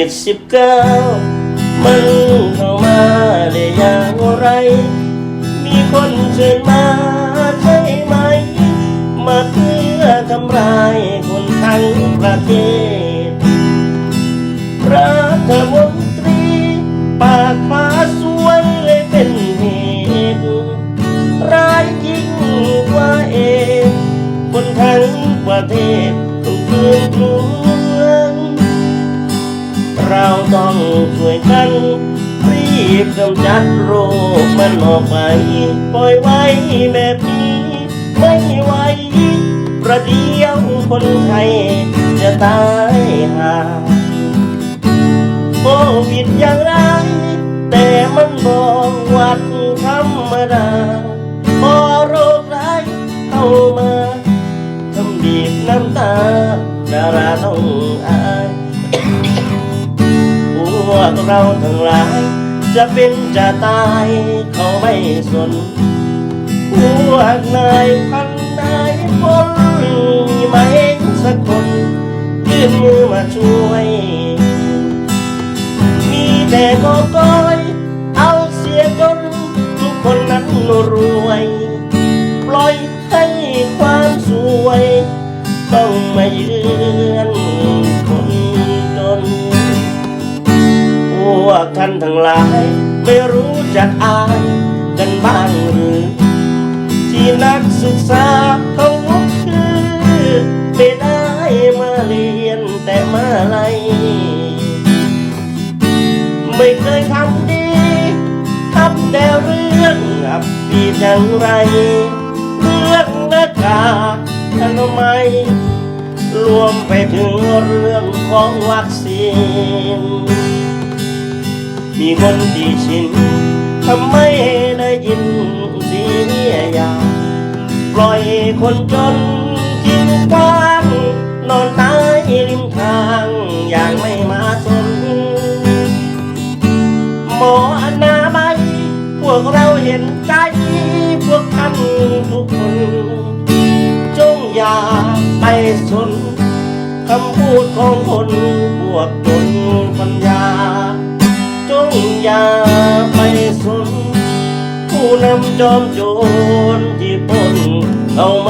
ิดสิบเก้ามันเข้ามาได้อย่างไร มีคนเชิญมาใช่ไหม มาเพื่อทำลายคนทั้งประเทศรัฐมนตรีปากฟ้าสวยเลยเป็นเหตุร้ายยิ่งกว่าเอกคนทั้งประเทศต้องเพื่อนกลัว เราต้องช่วยกัน รีบกำจัดโรคมันออกไป ปล่อยไว้แบบนี้ไม่ไหวประเดี๋ยวคนไทยจะตายหาโควิดอย่างไรแต่มันบอกวัดธรรมดาพอโรคร้ายเข้ามาทำบีบน้ำตาดาราต้องอา กเราทั้งหลาย จะเป็นจะตายเขาไม่สนพวกนายพันนายพลมีไหมสักคนยื่นมือมาช่วย มีแต่ก็ก้อย เอาเสียจนทุกคนนั้นรวย ปล่อยให้ความสวย ต้องมายืน ท่านทั้งหลาย ไม่รู้จักอายกันบ้างหรือ ที่นักศึกษาเขาลุกคือไม่ได้มาเรียนแต่มาไลยไม่เคยทำดีทำแต่เรื่องอับปีจังไร เรื่องหน้ากากอนามัยรวมไปถึงเรื่องของวัคซีน มีคนดีชินทำไมได้ยินเสียยาปล่อยคนจนกินกว้างนอนตายริมทางอย่างไม่มาสนหมออนามัยพวกเราเห็นใจพวกท่านทุกคน จงอย่าไปสนคำพูดของคนพวกจนปัญญา องอย่าไปสนผู้นำจอมโจรที่ปุ่นเอามา